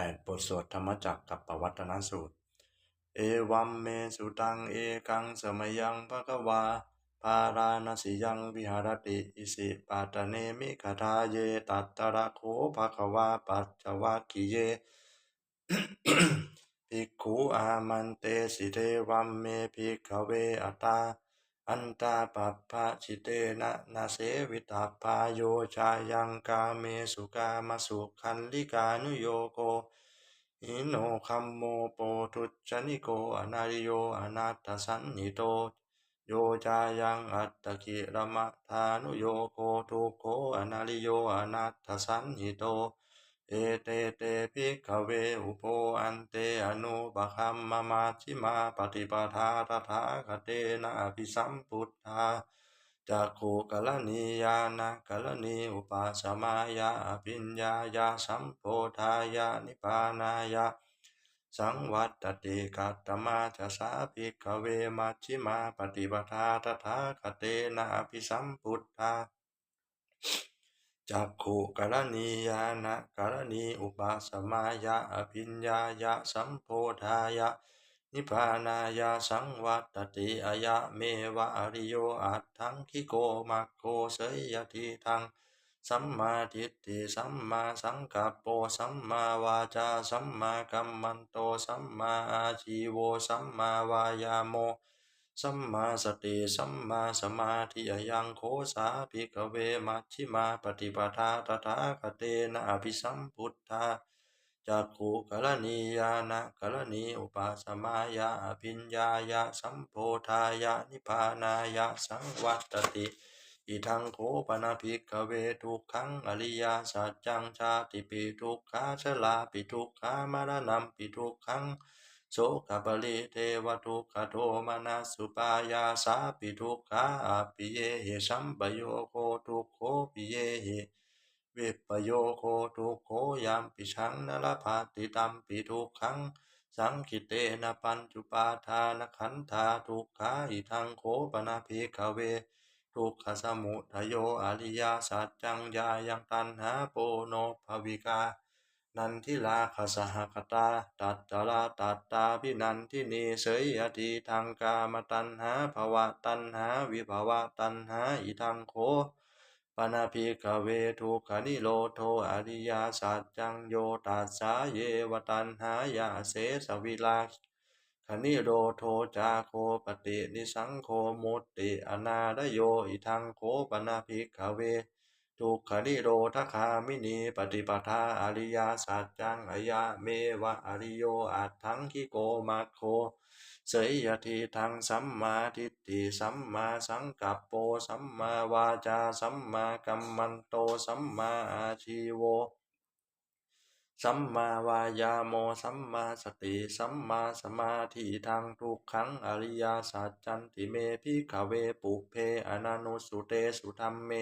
8 บทสวดธรรมจักกับปวัตนสูตร เอวัมเมสุตังเอกังสมยังภะควาปาราณสิยังวิหารติอิสิปาตเนมิคทาเยตัตตระโคภะคะวาปัจจวัคิเยภิกขุอามันเตสิเทวัมเมภิกขเวอตา อันตาปัปปะชิเตนะนาเสวิตาปาโยชายังกาเมสุกามสุขันลิกานุโยโกอิโนคัมโมโปทุจนิโกอนาริโยอนาตสันนิโต โยจายังอัตตกิรมะทานุโยโกทุโกอนาริโยอนาตสันนิโต เอเตเตภิกเวอุโปอันเตอนุปคัมมามาชิมาปฏิปทาตถาคเตนะอภิสัมพุทธาจักขุกลนียานะกลนีอุปาสมายาอภิญญายาสัมโพธายานิพพานายาสังวัตติกัตตมาจะสาภิกขเวมัชชิมาปฏิปทาตถาคเตนะอภิสัมพุทธา จักขุกรณียานะกรณีอุปาสมายะอภิญญายะสัมโพธายะ นิพานายาสังวัตติอายะเมวะอริโยอัตถังคิโกมัคโคเสยยติทังสัมมาทิฏฐิสัมมาสังกัปโปสัมมาวาจาสัมมากัมมันโตสัมมาอาชีโวสัมมาวายาโม สัมมาสติสัมมาสมาธิยังโคสาภิกเวมัชชิมาปฏิปทาตถาคเตนะอภิสัมพุทธาจักขุกรณียานะกรณีอุปาสมายะอภิญญายะสัมโพธายะนิพานายะสังวัตติอิทังโคปนาภิกเวทุกขังอริยสัจจังชาติปิทุกขาชลาปิทุกขามรณะปิทุกขัง โสกปริเทวทุกขโทมนัสุปายาสาปิทุกขาปิเยหิสัมปโยโคทุกโคปิเยหิวิปโยโคทุกโคยามปิชังนรภาติตัมปิทุกขังสังคิเตนะปัญจุปาทานขันธาทุกขาอิทังโคปนาภิกเว ทุกขสมุทโยอริยาสัจจังยายังตันหาโปโนภวิกา นันทิลาคสหคตา ตัตตลาตัตตาพินันทินีเสยยติทางกามตันหาภวะตันหาวิภวะตันหาอิทังโคปนาภิกเวทุกขนิโรโทอริยสัจจังโยตัสสาเยวตันหายาเสสวิลาขนิโรโทจาโคปฏินิสังโคมุตติอนาดโยอิทังโคปนาภิกเว ทุกขนิโรธคามินีปฏิปทาอริยสัจจังอายะเมวะอริโยอัตถังคิโกมัคโค เสยยทีทังสัมมาทิฏฐิสัมมาสังกัปโปสัมมาวาจาสัมมากัมมันโตสัมมาอาชีโวสัมมาวายาโมสัมมาสติสัมมาสมาธิทางทุกขังอริยสัจจันติเมพิขเวปุเพอนานุสุเตสุธรรมเม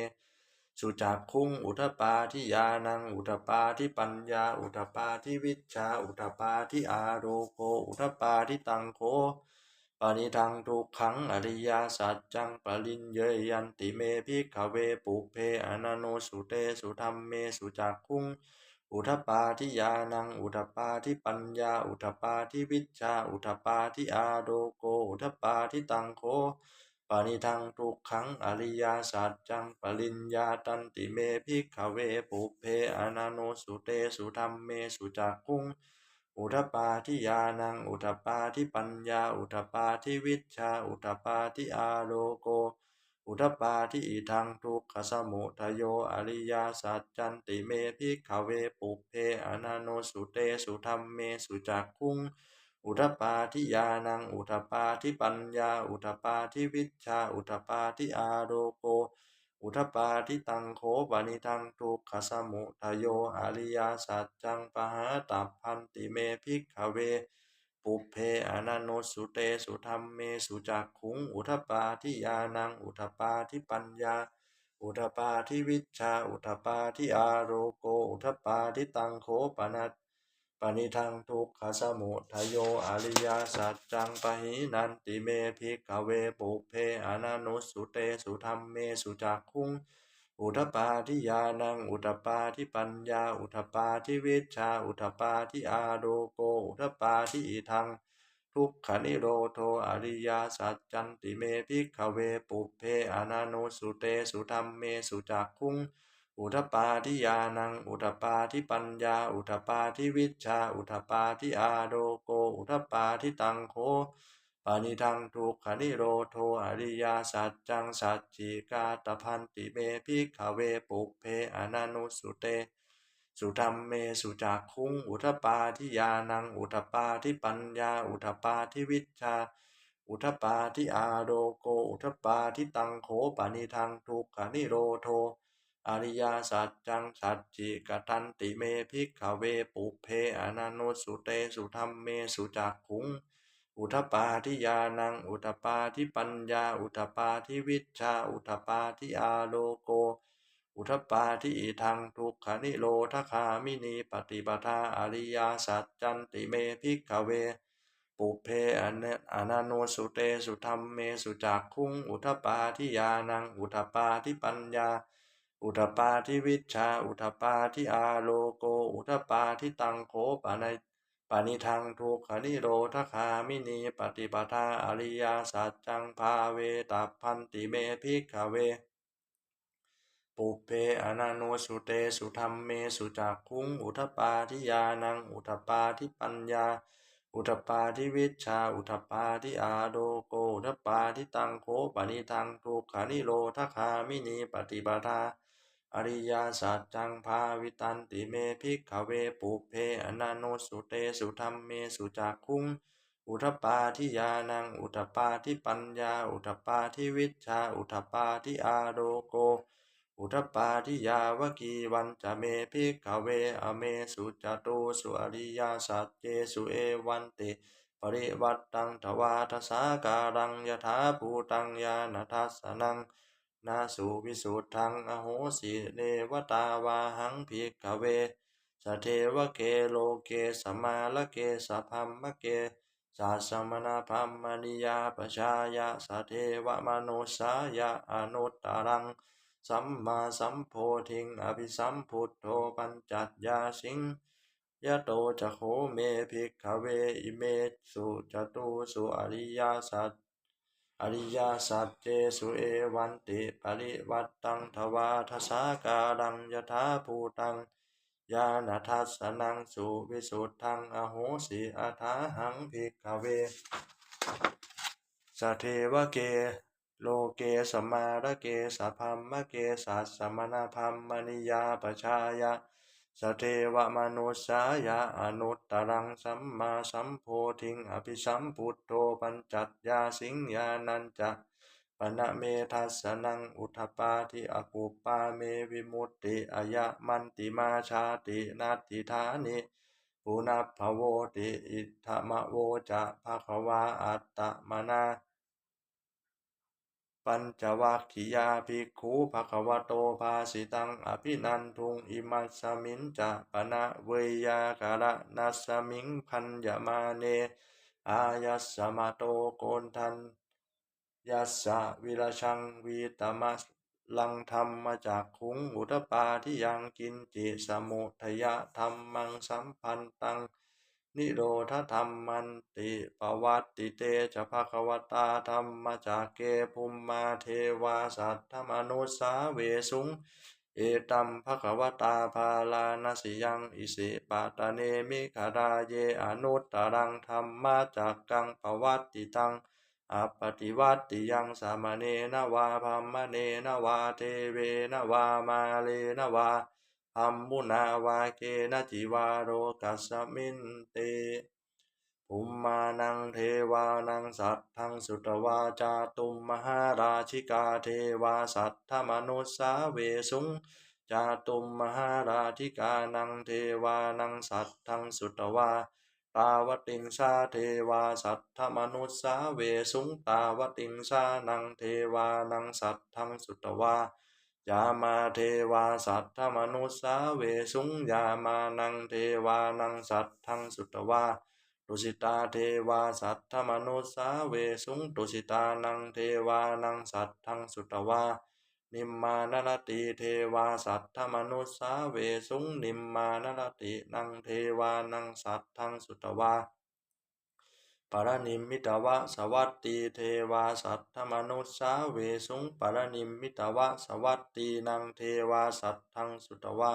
สุจักคุงอุทปาทิยานังอุทปาทิปัญญา อุทปาทิวิชา อุทปาทิอาโรโคอุทปาทิตังโคปานิทังทุกขังอริยสัจจังปริญเยยันติเมพิขเวปุเพอนานุสุเตสุธรรมเมสุจักคุงอุทปาทิยานังอุทปาทิปัญญา อุทปาทิวิชชาอุทปาทิอาโดโก อุทปาทิตังโค ปานิทังทุกขังอริยสัจจังปริญญาตันติเมภิกขเวปุเพอนาโนสุเตสุธรรมเมสุจักคุงอุทปาทิยานังอุทปาทิปัญญา อุทปาทิวิชา อุทปาทิอาโลโก อุทปาทิอิทังทุกขสมุทโยอริยสัจจันติเมภิกขเวปุเพอนาโนสุเตสุธรรมเมสุจักคุง อุทปาทิยานัง อุทปาทิปัญญา อุทปาทิวิชา อุทปาทิอาโรโก อุทปาทิตังโคปานิทังทุกขสมุทโยอริยสัจจังปหาตัพพันติเมภิกขเว ปุเพอนันโนสุเตสุธรรมเมสุจักขุง อุทปาทิยานัง อุทปาทิปัญญา อุทปาทิวิชชาอุทปาทิอาโรโก อุทปาทิตังโคปนัต ปณิทังทุกขสมุทโยอริยสัจจังปหินันติเมภิกขเวปุเพอนันโนสุเตสุธรรมเมสุจักขุงอุทปาทิยานังอุทปาทิปัญญา อุทปาทิวิชชา อุทปาทิอาโดโก อุทปาทิอิทัง ทุกขนิโรโทอริยสัจจันติเมพิกขเวปุเพอนานุสุเตสุธรรมเมสุจักคุง อุทปาทิยานัง อุทปาทิปัญญา อุทปาทิวิชา อุทปาทิอาโดโก อุทปาทิตังโคปานิทังทุกขนิโรโทอริยสัจจังสัจจิกาตพันติเมพิกขเวปุเพอนานุสุเต สุธรรมเมสุจักคุงอุทปาทิยานัง อุทปาทิปัญญา อุทปาทิวิชาอุทปาทิอาโดโก อุทปาทิตังโขปานิทังทุกขนิโรโท อริยสัจจังสัจจิกตันติเมพิกขเวปุเพอนานุสุเตสุธรรมเมสุจักคุง อุทปาทิยานัง อุทปาทิปัญญา อุทปาทิวิชา อุทปาทิอาโลโก อุทปาทิอิทังทุกขนิโรธคามินีปฏิปทาอริยสัจจันติเมพิกขเวปุเพอเนอนานุสุเตสุธรรมเมสุจักคุง อุทปาทิยานัง อุทปาทิปัญญา อุทปาทิวิชา อุทปาทิอาโลโก อุทปาทิตังโขปะในปานิทังทุกขนิโรธคามินีปฏิปทาอริยสัจจังภาเวตัพันติเมพิกขเว ปุเพอนานุสุเตสุธรรมเมสุจักคุงอุทปาทิยานัง อุทปาทิปัญญา อุทปาทิวิชา อุทปาทิอาโดโก อุทปาทิตังโคปะนิทังทุกขานิโรธคามินีปฏิปทา อริยสัจจังภาวิตันติเมพิกขเวปุเพอนานุสุเตสุธรรมเมสุจักคุงอุทปาทิยานังอุทปาทิปัญญา อุทปาทิวิชา อุทปาทิอาโดโก อุทปาทิยาวกีวันจะเมพิกขเวอเมสุจตุสุอริยสัจเจสุเอวันติปริวัตตังทวาทสาการังยถาภูตังยาณทัสสนัง นาสุวิสุทธังอโหสิเนวตาวาหังภิกขเวสเทวเกโลเกสมาละเกสพัมมะเกสัสมณพัมมณิยาปชายะสเทวมโนสายะอนุตตรัง สัมมาสัมโพธิงอภิสัมพุทโธปัญจัตยาสิงยะโตจะโคเมภิกขเวอิเมสุจตุสุอริยสัจ อริยสัจเจสุเอวันติปริวัตตังทวาทสาการังยถาภูตังญาณทัสนังสุวิสุทธังอโหสิอาทาหังภิกขเวสเทวเก โลเกสมาระเกสพัมมะเกสัสสมณพัมมณิยาปชายะ สเทวมนุสายะอนุตตรังสัมมาสัมโพธิงอภิสัมพุทโธปัญจัตยาสิงญานันจะปณะเมทัสนังอุทปาทิอกุปปาเมวิมุตติอายะมันติมาชาตินาติธานิปุนัพโวติอิทธมโวจะภะคะวาอัตตมนา ปัญจวัคคียาภิกขุภควโตภาสิตังอภินันทุงอิมัสมินจะปะนะเวยาการะนัสมิงพันยมาเน อายัสสมาโตโกนทันยัสสะวิรชังวีตมัสลังธรรมมาจากขุงอุทปาที่ยังกินจิสมุทยะธรรมังสัมพันตัง นิโรธธรรมมันติปวัตติเตจะภควตาธรรมจากเกภุมมาเทวาสัทธมนุสาเวสุง เอตัมภควตาภาลานสิยังอิสิปาตาเนมิขาราเยอนุตตรังธรรมาจากกังปวัตติตังอัปปฏิวัติยังสามเณนวาพัมมเนนวาเทเวนวามาเลนวา พัมมุนาวาเกนจิวาโรกัสมินเตภุมมานังเทวานังสัตทังสุตวาจาตุมมหาราชิกาเทวาสัทธมนุสสาเวสุงจาตุมมหาราธิกานังเทวานังสัตทังสุตวาตาวติงสาเทวาสัทธมนุสสาเวสุงตาวติงสานังเทวานังสัตทังสุตวา ยามาเทวาสัทธมนุสาเวสุงยามานังเทวานังสัตทังสุตวาตุสิตาเทวาสัทธมนุสาเวสุงตุสิตานังเทวานังสัตทังสุตวานิมมานรติเทวาสัทธมนุสาเวสุงนิมมานรตินังเทวานังสัตทังสุตวา ปรนิมมิตวะสวัตตีเทวาสัทธมนุสสาเวสุงปรนิมมิตวะสวัตตีนังเทวาสัทธังสุตวา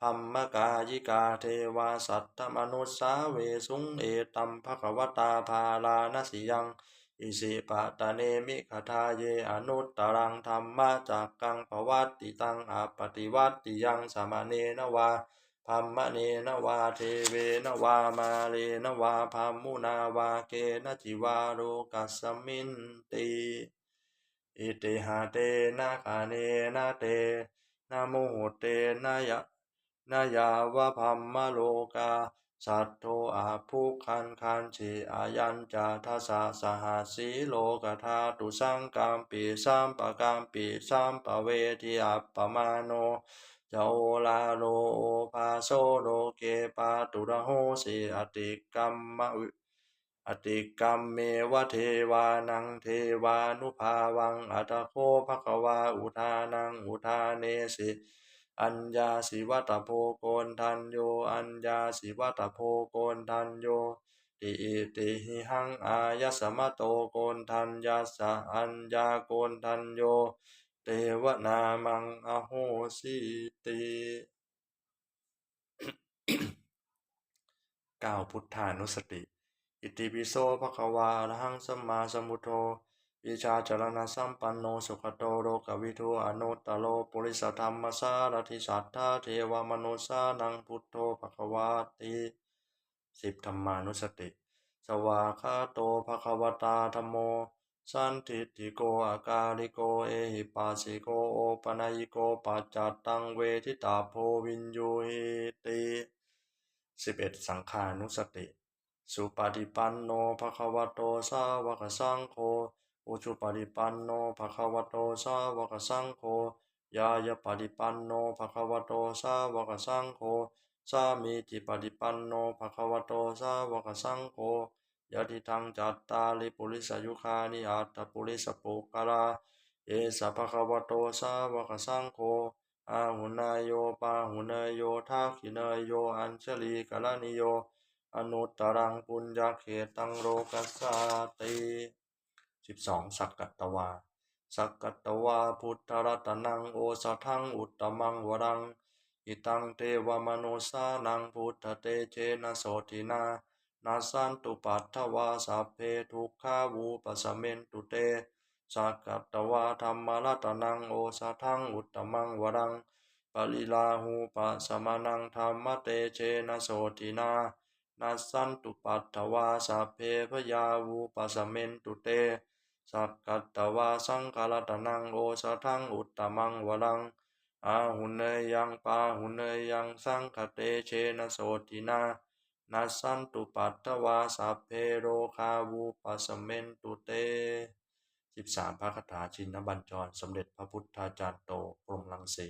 ธรรมกายิกาเทวาสัทธมนุสสาเวสุงเอตัมภควตาภาลานสิยังอิสิปะตะเนมิขทาเยอนุตตรังธรรมะจากกังปวัตติตังอปฏิวัติยังสมเนนวา ธรรมะเนนวาเทเวนวามาเลนวาพัมมุนาวาเกนจิวาโรกัสมินติอิติหาเตนะคาเนนะเตนะโมเตนะยะนายาวะพัมมะโลกา สัตโตอาภุคันคันชิอายัญจาทัสสะสหัสสีโลกธาตุสังกัมปีสัมปะกัมปีสัมปะเวทิอัปปมาโน โอลาโลโอภาโซโลเกปาตุระโหสิอติกัมมะอุอติกรรมเมวะเทวานังเทวานุภาวังอัตโคภควาอุทานังอุทาเนสิอัญญาสิวัตโพโกนทันโย อัญญาสิวัตโพโกนทันโย ติอิติหิหังอายสมะโตโกนทันยัสสะอัญญาโกนทันโย เตวนามังอโหสิติก้าพุทธานุสติ อิติปิโสภควาอรหังสัมมาสัมพุทโธวิชาจรณะสัมปันโนสุขโตโรกวิทูอนุตตโลปุริสธรรมสารทิสัทธาเทวมนุสานังพุทโธภควาติสิบธรรมานุสติ สวาคาโตภควตาธรรมโม สันติติโกอากาลิโกเอหิปัสสิโกโอปนัยโกปัจจัตตังเวทิตาโพวินยูหิติสิบเอ็ดสังขานุสติ สุปฏิปันโนภควโตสาวกสังโฆอุชุปฏิปันโนภควโตสาวกสังโฆยายปฏิปันโนภควโตสาวกสังโฆสามีจิปฏิปันโนภควโตสาวกสังโฆ ยะทิทังจัตตาลิปุริสยุคานิอัตตปุริสปุกาลาเอสะภควโตสาวกสังโฆอาหุนายโยปาหุนายโยทักขินายโยอัญชลีกาลานิโย อนุตตรังปุญญาเขตังโรกัสสาติสิบสองสักกัตตวา สักกัตตวาพุทธรัตนังโอสทังอุตตมังวรังอิตังเทวมนุสานังพุทธเตเชนะโสตินา นาสันตุปัตถวาสัพเพทุกขาวูปสเมนตุเตสักกัตตวาธรรมรัตนังโอสะทังอุตตมังวรังปริลาหูปัสมานังธรรมเตเชนะโสตินานาสันตุปัตถวาสัพเพพยาวูปสเมนตุเตสักกัตตวาสังกาลตนังโอสะทังอุตตมังวรังอาหุเนยังปาหุเนยังสังคเตเชนะโสตินา นัสสันตุปัตตวาสัพเพโรคาวูปัสเมนตุเตสิบสามพระคาถาชินบัญจร สมเด็จพระพุทธาจารย์โตปรมลังสี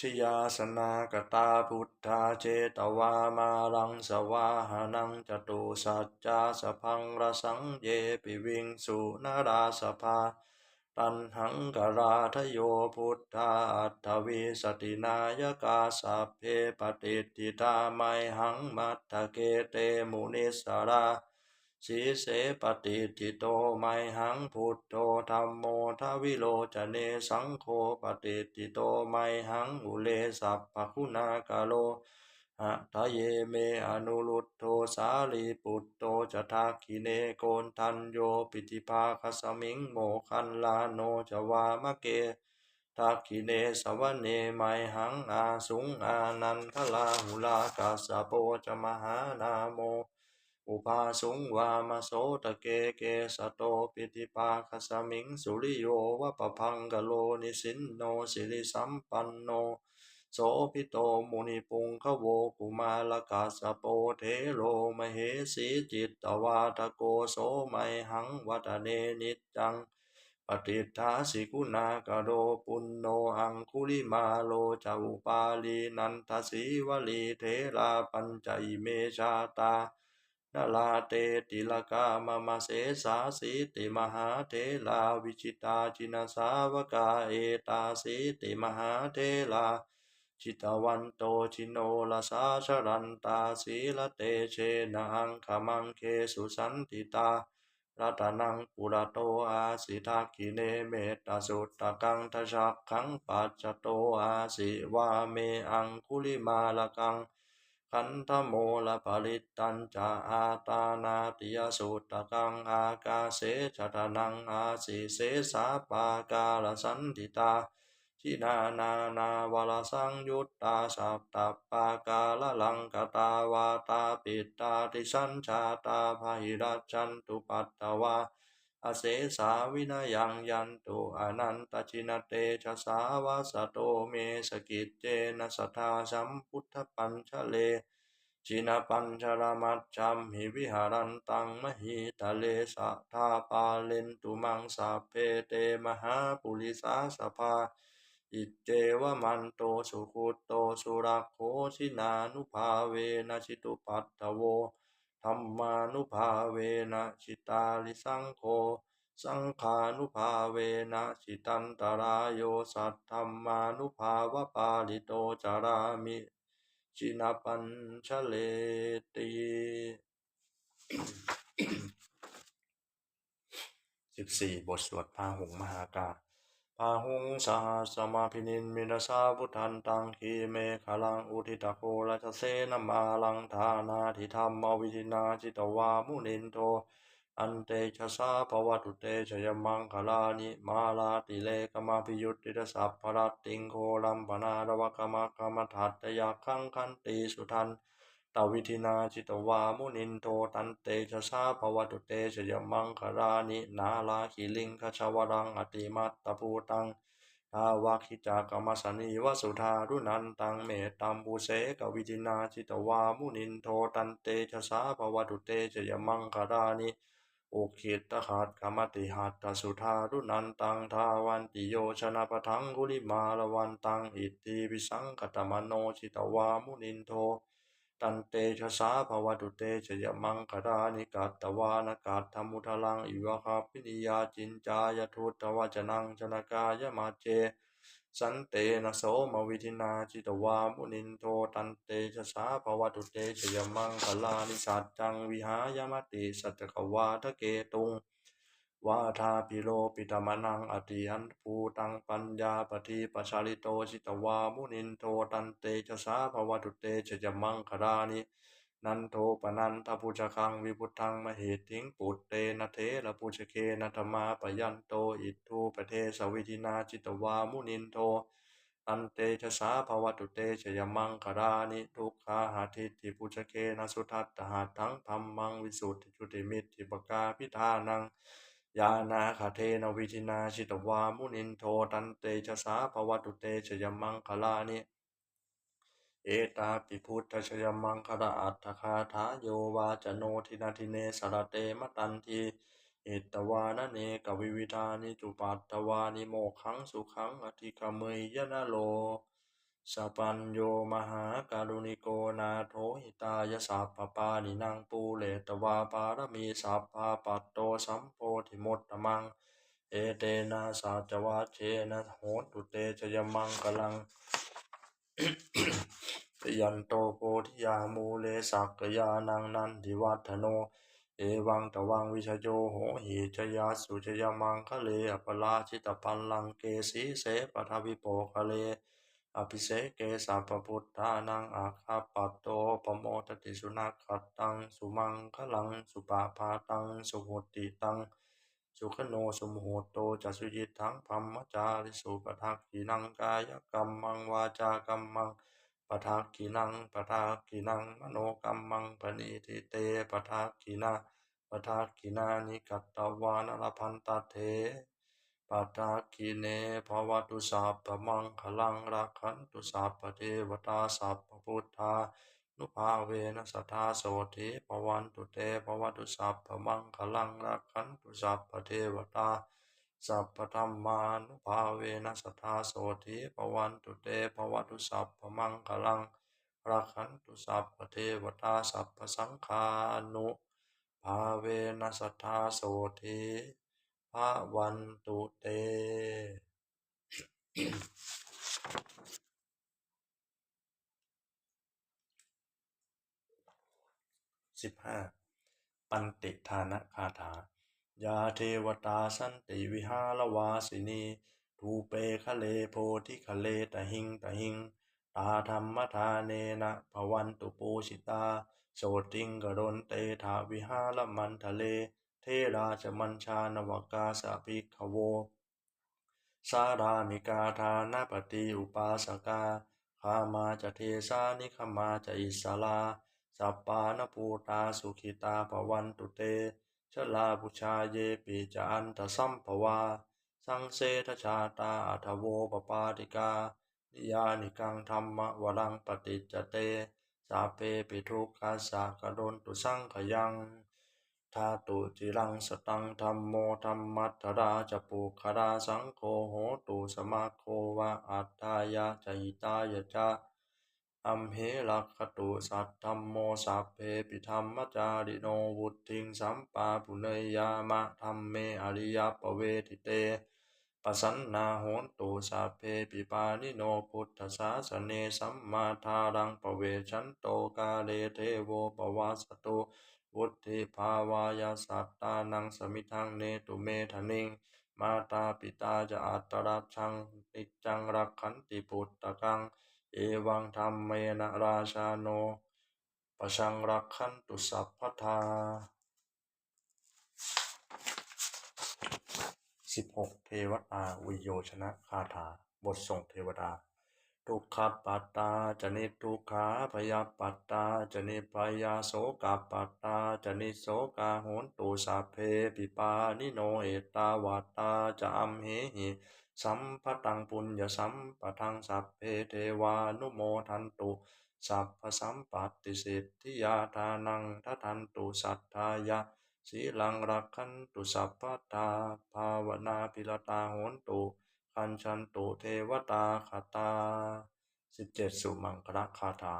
ชยาสนากตาพุทธาเจตวามารังสวาหานังจตุสัจจาสพังระสังเยปิวิงสุนาราสภา ตันหังกราทโยพุทธาอัตวิสตินายกาสัพเพปฏิติตาไมหังมัตตะเกเตมุนิสาราสีเสปฏิทิโตไมหังพุทโธธรรมโมทวิโลจเนสังโฆปฏิทิโตไมหังอุเลสัพพคุณากาโล หะทะเยเมอนุรุตโตสาลีปุตโตจทักขิเนโกนทันโยปิติภาคสมิงโมคันลาโนจวามะเกทักขิเนสวเนไมหังอาสุงอานันทลาหุลากาสโปจมหานาโม อุปาสุงวามโสตะเกเกสโตปิติปาคสมิงสุริโยวะปะพังกโลนิสินโนสิริสัมปันโน โสพิโตมุนิปุงขโวกุมาลกาสโปเทโลมเหสีจิตตวาตโกโสไมหังวัตเนนิจังปฏิทาสิกุณากโดปุณโนอังคุลิมาโลจาุปาลีนันทสีวลีเทลาปัญจอิเมชาตานลาเตติลกามมะเสสาสีติมหาเทลาวิจิตาจินสาวกาเอตาสีติมหาเทลา จิตวันโตชิโนลาสาชรันตาสีละเตเชนังขมังเคสุสันติตารัตนังปุระโตอาสิทากิเนเมตสุตตะกังทชักขังปัจจโตอาสิวาเมอังคุลิมาละกังคันธโมละปริตตัญจาอาตานาติยสุตตะกังอากาเสชตนังอาสิเสสาปากาลสันติตา ชินานานาวลสังยุตตาสัพตปากาลลังกตาวาตาปิตาติสัญชาตาภหิรัจจันตุปัตตวาอเสสาวินายังยันตุอนันตชินเตชะสาวาสโตเมสกิจเจนะสทาสัมพุทธปัญชเลชินปัญชรมัจจัมหิวิหารันตังมหิตะเลสัทาปาเลนตุมังสาเพเตมหาปุริสาสภา อิเจวมันโตสุขุตโตสุรักโขชินานุภาเวนะชิตุปัตตโวธรรมานุภาเวนะชิตาลิสังโฆสังขานุภาเวนะชิตันตรายโยสัตธรรมานุภาวะปาลิโตจารามิชินาปัญชเลตีสิบสี่บทสวดพาหงมหากาพ พาหุงสหสมาพินินมินาสาพุทธันตังคีเมฆลังอุทิตโกราชเสนมาลังทานาทิธรรมวิจินาจิตวามุนินโท อันเตชะสาภวตุเตชยมังคลานิมาลาติเลกมาพิยุตติสัพพรติงโคลัมปนาดวกมะกมทัตตยาคังคันติสุทัน ตวิธินาจิตวามุนินโทตันเตชะสาภวตุเตชยมังคลานินาลาคิลิงคชาวรังอติมัตตภูตังทาวาคิจากรรมสนีวสุธารุนันตังเมตตัมภูเสกวิจินาจิตวามุนินโทตันเตชะสาภวตุเตชยมังคลานิโอคิตตหัดกรมติหัตตสุธารุนันตังทาวันติโยชนะปะทังกุลิมาลวันตังอิติวิสังกตมโนจิตวามุนินโท ตันเตชะสาภวตุเตชยมังคารานิกัตตวานกาตธรรมุทลังอิวะคาปินิยาจินจายทุตวจนังชนกายมาเจ สันเตนะโสมวิธินาจิตวามุนินโทตันเตชะสาภวตุเตชยมังคลานิสัจจังวิหายามติสัจกวาทะเกตุง วาทาปิโลปิตมนังอติยันภูตังปัญญาปฏิปชาลิโตชิตวามุนินโทตันเตชะสาภวตุเตชะมังครานินันโทปนันทปุจคังวิพุทังมเหติงปุตเตนะเทระปุจเคนะธรรมาปยันโตอิทูปเทสวิธินาจิตวามุนินโทตันเตชะสาภวตุเตชยมังคารานิทุกขาหาทิติปุจเคนะสุทัตตหาทั้งธรรมังวิสุทธิจุติมิตติปกาพิธานัง ยานาคาเทนวิธินาชิตวามุนินโทตันเตชะสาภวตุเตชยมังคลานิเอตาปิพุทธชยมังคลาอัตถคาถาโยวาจโนทินาทิเนสระเตมตันทีเอตวานเนกวิวิธานิจุปัตตวานิโมขังสุขังอธิกเมยยนะโล สัปัญโยมหาการุณิโกนาโถหิตายสัพปปานินางปูเลตวาปารมีสัพพาปัตโตสัมโพธิมดตมัง เอเตนะสัจวาเชนะโหตุเตชยมังกลังยันโตโพธิยามูเลสักยานังนันทิวัฒโน เอวังตวังวิชโยโหหิจยาสุจยมังคะเลอปลาชิตปันลังเกสีเสปทวิโปคะเล อภิเศเกสัพพุทธานังอาคาปัตโตปโมตติสุนัขตัง สุมังคลัง สุปาพาตัง สุหุติตัง สุขโนสมโหโตจัสุยิทังพัมมจาริสุปทักขีนังกายกรรมังวาจากรรมังปทักขีนังปทักขีนังมโนกรรมังปณิทิเตปทักขีนาปทักขีนานิกัตตวานรพันตเท ปัตตากิเนภวตุสัพพมังคลังรักขันตุสัพพเทวตาสัพพพุทธานุภาเวนัสทาโสธิปวันตุเตภวตุสัพพมังคลังรักขันตุสัพพเทวตาสัพพธรรมานุภาเวนัสทาโสธิปวันตุเตภวตุสัพพมังคลังรักขันตุสัพพเทวตาสัพพสังฆานุภาเวนัสทธาโสธี ภาวันตุเต สิบห้า ปันติทานะคาถา ยาเทวตาสันติวิหารวาสินีทูเปคะเลโพธิคะเลตะหิงตะหิง ตาธรรมทานเนนะภวันตุปูชิตา โสติงกรนเตถาวิหารมันทะเล เทราชมัญชานวกาสะภิกขโว สารามิกาทานาปฏิอุปาสกาขามาจะเทสานิขมาจะอิสลา สัปปานปูตาสุขิตาภวันตุเตชลาบุชาเยปิจาอันตสัมภวา สังเสทชาตาอัทโวปปาติกา นิยานิกังธรรมวรังปฏิจเต สาเปปิทุกขาสากโดนตุสังขยัง ธาตุจิรังสตังธรรมโมธรรมัตถราจะปุคราสังโฆโหตุสมาโควะอัตตายะจหิตายะจะอัมเหลักขตุสัตธรรมโมสัพเพปิธรรมจาริโนวุติงสัมปาปุเนยยามะธรรมเมอริยปเวทิเตปสันนาโหนตุสัพเพปิปานิโนพุทธศาสเนสัมมาทารังปเวชันโตกาเลเทโวปวาสตุ วุฒิภาวายาสัตตานังสมิทังเนตุเมธนิง มาตาปิตาจะอัตตรัชังติจังรักขันติปุตตะกัง เอวังธรรมเมนะราชาโนปชังรักขันตุสัพพทาสิบหกเทวตาวิโยชนะคาถา บทส่งเทวดา ทุกขปัตตาจะนิทุกขาพยาปัตตาจะนิพยาโสกาปัตตาจะนิโสกาโหนตุสัพเพปิปานิโนเอตาวาตาจะอัมเหหิสัมปตังปุญญสัมปทังสัพเพเทวานุโมทันตุสัพพสัมปัตติสิทธิยาทานังทัทันตุสัทธายะสีลังรักขันตุสัพพตาภาวนาพิรตาโหนตุ คันชันตุเทวตาคาตาสิบเจ็ดสุมังคละคาถา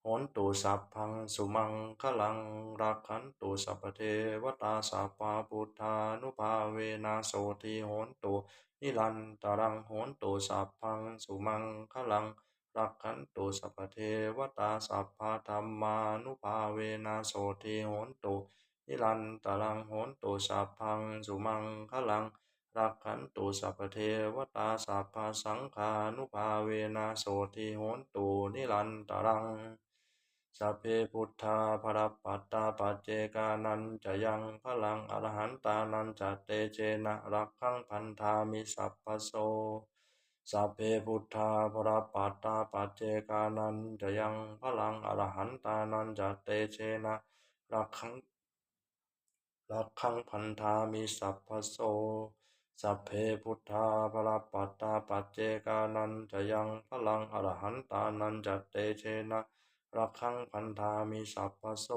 โหนตุสัพพังสุมังคลังรักขันตุสัพเทวตาสัพพาพุทธานุภาเวนาโสทีโหนตุนิรันตรังโหนตุสัพพังสุมังคลังรักขันตุสัพพเทวตาสัพพาธรรมานุภาเวนาโสทีโหนตุนิรันตรังโหนตุสัพพังสุมังคลัง รักขันตุสัพพเทวตาสัพพสังฆานุภาเวนะโสติโหนตุนิรันตรังสัพเพพุทธาภรปัตตาปัจเจกานันจะยังพลังอรหันตานันจะเตเจนะรักขังพันธามิสัพพโสสัพเพพุทธาภรปัตตาปัจเจกานันจะยังพลังอรหันตานันจะเตเจนะรักขังรักขังพันธามิสัพพโส สัพเพพุทธาภรปัตตาปัจเจกานันจะยังพลังอรหันตานันจะเตเชนะรักขังพันธามิสัพพโส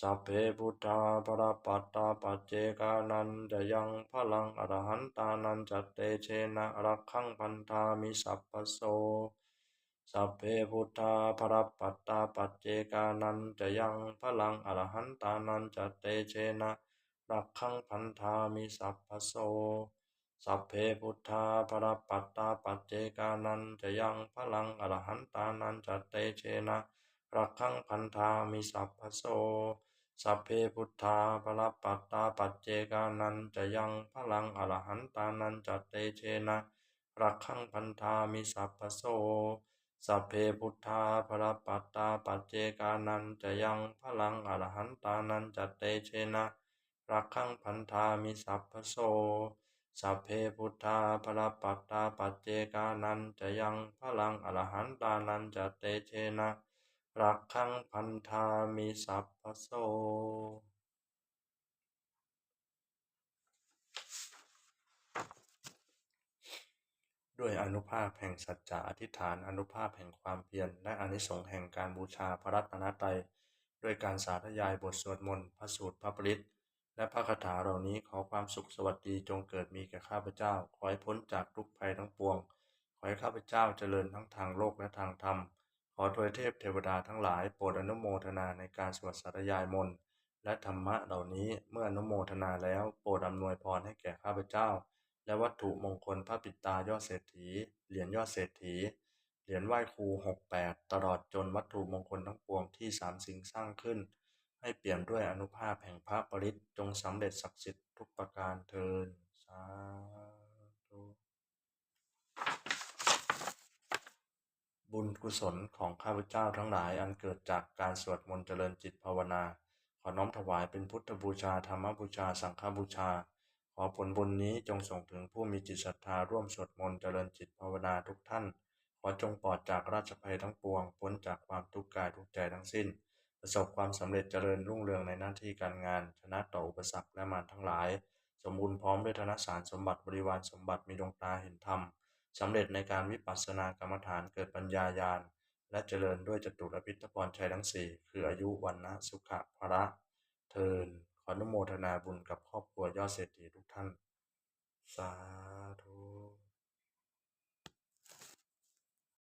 สัพเพพุทธาภรปัตตาปัจเจกานันจะยังพลังอรหันตานันจะเตเชนะรักขังพันธามิสัพพโสสัพเพพุทธาภรปัตตาปัจเจกานันจะยังพลังอรหันตานันจะเตเชนะ รักขังพันธามิสัพพโส สัพเพพุทธาภรปัตตาปัจเจกานันจะยังพลังอรหันตานันจะเตเชนะรักขังพันธามิสัพพโสสัพเพพุทธาภรปัตตาปัจเจกานันจะยังพลังอรหันตานันจะเตเชนะรักขังพันธามิสัพพโสสัพเพพุทธาภรปัตตาปัจเจกานันจะยังพลังอรหันตานันจะเตเชนะ รักขังพันธามิสัพพโส สัพเพพุทธาภระปัตตาปัจเจกานันจะยังพลังอรหันตานันจะเตเชนะ รักขังพันธามิสัพพโสด้วยอนุภาพแห่งสัจจะอธิษฐานอนุภาพแห่งความเพียรและอนิสงส์แห่งการบูชาพระรัตนตรัยด้วยการสาธยายบทสวดมนต์พระสูตรพระปริต และพระคาถาเหล่านี้ขอความสุขสวัสดีจงเกิดมีแก่ข้าพเจ้า ขอให้พ้นจากทุกภัยทั้งปวง ขอให้ข้าพเจ้าเจริญทั้งทางโลกและทางธรรม ขอทวยเทพเทวดาทั้งหลายโปรดอนุโมทนาในการสวดสาธยายมนต์และธรรมะเหล่านี้เมื่ออนุโมทนาแล้วโปรดอำนวยพรให้แก่ข้าพเจ้า และวัตถุมงคลพระปิตายอดเศรษฐี เหรียญยอดเศรษฐี เหรียญไหว้ครูหกแปดตลอดจนวัตถุมงคลทั้งปวงที่สามสิ่งสร้างขึ้น ให้เปลี่ยนด้วยอนุภาพแห่งพระปริตจงสำเร็จศักดิ์สิทธิ์ทุกประการเทินสาธุบุญกุศลของข้าพเจ้าทั้งหลายอันเกิดจากการสวดมนต์เจริญจิตภาวนา ขอน้อมถวายเป็นพุทธบูชาธรรมบูชาสังฆบูชา ขอผลบุญนี้จงส่งถึงผู้มีจิตศรัทธาร่วมสวดมนต์เจริญจิตภาวนาทุกท่าน ขอจงปลอดจากราชภัยทั้งปวงพ้นจากความทุกข์กายทุกใจทั้งสิ้น ประสบความสำเร็จเจริญรุ่งเรืองในหน้าที่การงาน ชนะต่ออุปสรรคและมารทั้งหลาย สมบูรณ์พร้อมด้วยธนสารสมบัติบริวารสมบัติมีดวงตาเห็นธรรมสำเร็จในการวิปัสสนากรรมฐานเกิดปัญญาญาณและเจริญด้วยจตุรพิทพรชัยทั้งสี่คืออายุวันนะสุขะพระเทินขออนุโมทนาบุญกับครอบครัวยอดเศรษฐีทุกท่าน สาธุ